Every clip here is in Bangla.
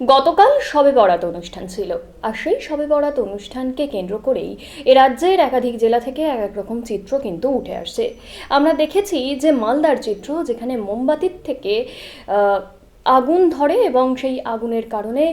গতকাল সবে বরাত অনুষ্ঠান ছিল আর সেই সবে বরাত অনুষ্ঠানকে কেন্দ্র করেই এ রাজ্যের একাধিক জেলা থেকে এক এক রকম চিত্র কিন্তু উঠে আসছে। আমরা দেখেছি যে মালদার চিত্র যেখানে মোমবাতির থেকে আগুন ধরে এবং সেই আগুনের কারণে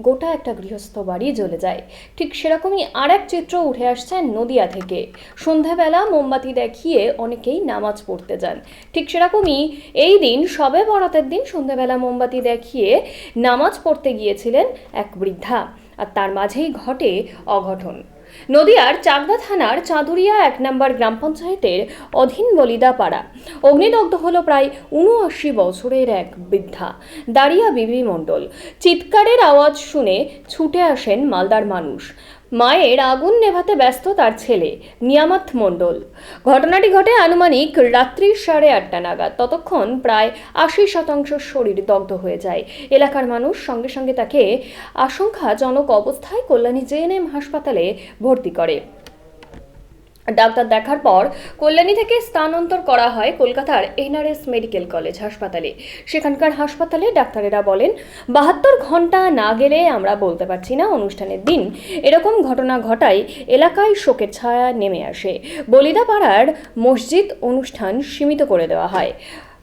গোটা একটা গৃহস্থ বাড়ি জ্বলে যায়। ঠিক সেরকমই আর এক চিত্র উঠে আসছে নদিয়া থেকে। সন্ধ্যাবেলা মোমবাতি দেখিয়ে অনেকেই নামাজ পড়তে যান। ঠিক সেরকমই এই দিন, সবে বরাতের দিন সন্ধ্যাবেলা মোমবাতি দেখিয়ে নামাজ পড়তে গিয়েছিলেন এক বৃদ্ধা। আর তার মাঝেই ঘটে অঘটন। নদিয়ার চাকদা থানার চাঁদুরিয়া এক নম্বর গ্রাম পঞ্চায়েতের অধীন বলিদাপাড়া। অগ্নিদগ্ধ হলো প্রায় উনআশি বছরের এক বৃদ্ধা। দাঁড়িয়া বিবি মণ্ডল। চিৎকারের আওয়াজ শুনে ছুটে আসেন মালদার মানুষ। মায়ের আগুন নেভাতে ব্যস্ত তার ছেলে নিয়ামত মণ্ডল। ঘটনাটি ঘটে আনুমানিক রাত্রি সাড়ে আটটা নাগাদ। ততক্ষণ প্রায় আশি শতাংশ শরীর দগ্ধ হয়ে যায়। এলাকার মানুষ সঙ্গে সঙ্গে তাকে আশঙ্কাজনক অবস্থায় কল্যাণী জেএনএম হাসপাতালে ভর্তি করে। ডাক্তার দেখার পর কল্যাণী থেকে স্থানান্তর করা হয় কলকাতার এনআরএস মেডিকেল কলেজ হাসপাতালে। সেখানকার হাসপাতালে ডাক্তারেরা বলেন, বাহাত্তর ঘণ্টা না গেলে আমরা বলতে পারছি না অনুষ্ঠানের দিন। এরকম ঘটনা ঘটায় এলাকায় শোকের ছায়া নেমে আসে। বলিদাপাড়ার মসজিদ অনুষ্ঠান সীমিত করে দেওয়া হয়।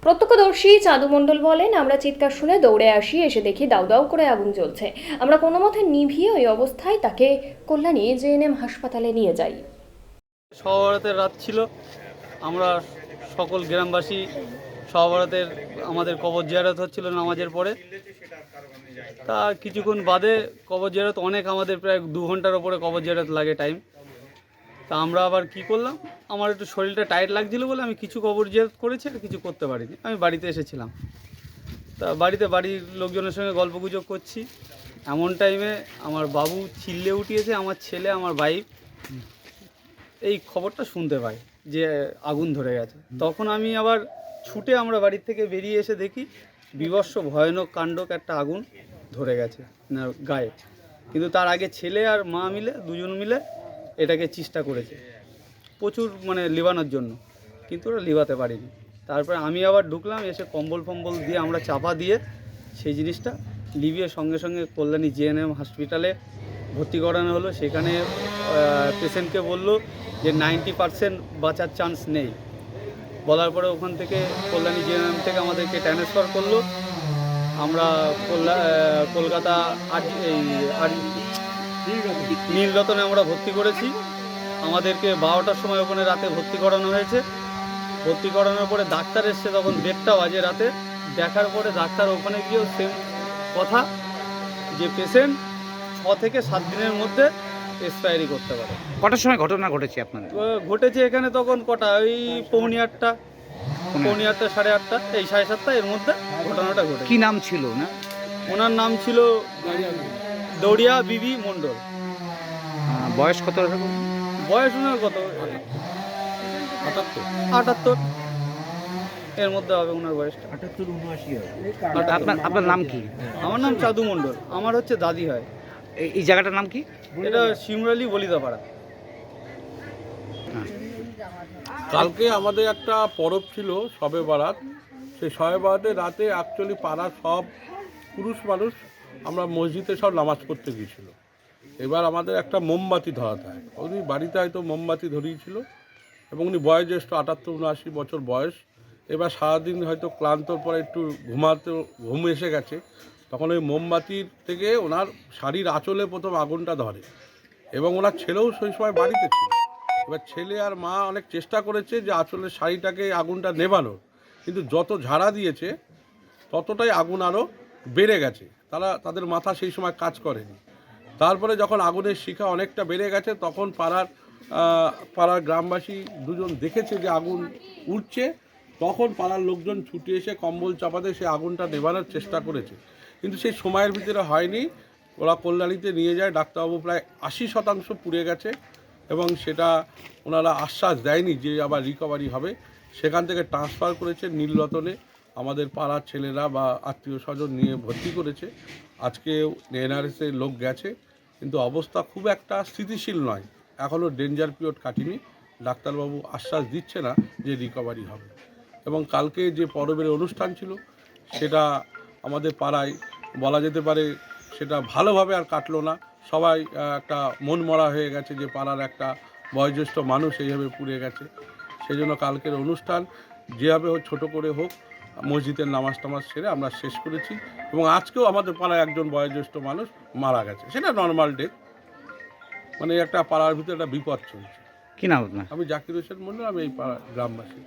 প্রত্যক্ষদর্শী চাঁদু মণ্ডল বলেন, আমরা চিৎকার শুনে দৌড়ে আসি, এসে দেখি দাউ দাউ করে আগুন জ্বলছে। আমরা কোনো মতে নিভিয়ে ওই অবস্থায় তাকে কল্যাণী জেএনএম হাসপাতালে নিয়ে যাই। সহবরাতের রাত ছিল। আমরা সকল গ্রামবাসী সহবরাতের আমাদের কবর জিয়ারত হচ্ছিল নামাজের পরে। তা কিছুক্ষণ বাদে কবর জিয়ারত অনেক আমাদের প্রায় দু ঘণ্টার ওপরে কবর জিয়ারত লাগে টাইম তা আমরা আবার কি করলাম? আমার একটু শরীরটা টাইট লাগছিল বলে আমি কিছু কবর জিয়ারত করেছি আর কিছু করতে পারিনি। আমি বাড়িতে এসেছিলাম। তা বাড়িতে বাড়ির লোকজনের সঙ্গে গল্পগুজব করছি। এমন টাইমে আমার বাবু চিল্লে উঠিয়েছে, আমার ছেলে, আমার বাইক এই খবরটা শুনতে পাই যে আগুন ধরে গেছে। তখন আমি আবার ছুটে আমরা বাড়ির থেকে বেরিয়ে এসে দেখি বিভৎস ভয়ানক কাণ্ডক একটা আগুন ধরে গেছে না, গায়ে। কিন্তু তার আগে ছেলে আর মা মিলে, দুজন মিলে এটাকে চেষ্টা করেছে। প্রচুর মানে লিবানোর জন্য। কিন্তু ওরা লিবাতে পারিনি। তারপরে আমি আবার ঢুকলাম, এসে কম্বল ফম্বল দিয়ে আমরা চাপা দিয়ে সেই জিনিসটা লিবিয়ে সঙ্গে সঙ্গে কল্যাণী জিএনএম হসপিটালে ভর্তি করানো হলো, সেখানে পেশেন্টকে বলল যে নাইনটি পার্সেন্ট বাঁচার চান্স নেই। বলার পরে ওখান থেকে কল্যাণী জিএনএম থেকে আমাদেরকে ট্রান্সফার করল। আমরা কলকাতা আর নীলরতনে আমরা ভর্তি করেছি। আমাদেরকে বারোটার সময় ওখানে রাতে ভর্তি করানো হয়েছে। ভর্তি করানোর পরে ডাক্তার এসছে তখন দেড়টা বাজে রাতে। দেখার পরে ডাক্তার ওখানে গিয়েও সেম কথা, যে পেশেন্ট ছ থেকে সাত দিনের মধ্যে এক্সপায়ারি করতে পারে। কটার সময় ঘটনা ঘটেছে আপনাদের? তো ঘটেছে এখানে তখন কটা? ওই পৌনি আটটা। পৌনি আটটা। সাড়ে আটটা এই সাড়ে সাতটা এর মধ্যে ঘটনাটা ঘটেছে। কি নাম ছিল না ওনার নাম ছিল দৌড়িয়া বিবি মণ্ডল। বয়স কত? বয়স ওনার কত? আটাত্তর। এর মধ্যে হবে ওনার বয়সটা। আপনার আপনার নাম কি? আমার নাম চাদু মণ্ডল। আমার হচ্ছে দাদি হয়। এই- জায়গাটার নাম কি? এটা শিমরালি বলিদাপাড়া। কালকে আমাদের একটা পরব ছিল সবে বারাত। সেই সবে বারাতে রাতে অ্যাকচুয়ালি পাড়ার সব পুরুষ মানুষ আমরা মসজিদে সব নামাজ পড়তে গিয়েছিল। এবার আমাদের একটা মোমবাতি ধরাতে হয়। উনি বাড়িতে হয়তো মোমবাতি ধরিয়েছিল এবং উনি বয়োজ্যেষ্ঠ আটাত্তর উনআশি বছর বয়স। এবার সারাদিন হয়তো ক্লান্তর পরে একটু ঘুমাতে ঘুম এসে গেছে। তখন ওই মোমবাতির থেকে ওনার শাড়ির আঁচলে প্রথম আগুনটা ধরে এবং ওনার ছেলেও সেই সময় বাড়িতে ছিল। এবার ছেলে আর মা অনেক চেষ্টা করেছে যে আঁচলের শাড়িটাকে আগুনটা নেভানোর, কিন্তু যত ঝাড়া দিয়েছে ততটাই আগুন আরও বেড়ে গেছে। তারা, তাদের মাথা সেই সময় কাজ করেনি। তারপরে যখন আগুনের শিখা অনেকটা বেড়ে গেছে, তখন পাড়ার পাড়ার গ্রামবাসী দুজন দেখেছে যে আগুন উঠছে তখন পাড়ার লোকজন ছুটে এসে কম্বল চাপাতে সে আগুনটা নেভানোর চেষ্টা করেছে। কিন্তু সেই সময়ের ভিতরে হয়নি। ওরা কল্যাণীতে নিয়ে যায়, ডাক্তারবাবু প্রায় আশি শতাংশ পুড়ে গেছে এবং সেটা ওনারা আশ্বাস দেয়নি যে আবার রিকভারি হবে। সেখান থেকে ট্রান্সফার করেছে নীলরতনে। আমাদের পাড়ার ছেলেরা বা আত্মীয় স্বজন নিয়ে ভর্তি করেছে। আজকে এনআরএসের লোক গেছে। কিন্তু অবস্থা খুব একটা স্থিতিশীল নয়। এখনও ডেঞ্জার পিরিয়ড কাটিনি। ডাক্তারবাবু আশ্বাস দিচ্ছে না যে রিকভারি হবে। এবং কালকে যে পরবের অনুষ্ঠান ছিল, সেটা আমাদের পাড়ায় বলা যেতে পারে সেটা ভালোভাবে আর কাটলো না। সবাই একটা মন মরা হয়ে গেছে যে পাড়ার একটা বয়োজ্যেষ্ঠ মানুষ এইভাবে পুড়ে গেছে। সেই জন্য কালকের অনুষ্ঠান যেভাবে হোক ছোটো করে হোক মসজিদের নামাজ টামাজ সেরে আমরা শেষ করেছি এবং আজকেও আমাদের পাড়ায় একজন বয়োজ্যেষ্ঠ মানুষ মারা গেছে। সেটা নর্মাল ডেথ মানে একটা পাড়ার ভিতরে একটা বিপদ চলছে। কি নাম আপনার? আমি জাকির হোসেন মন্ডল আমি এই পাড়া গ্রামবাসী।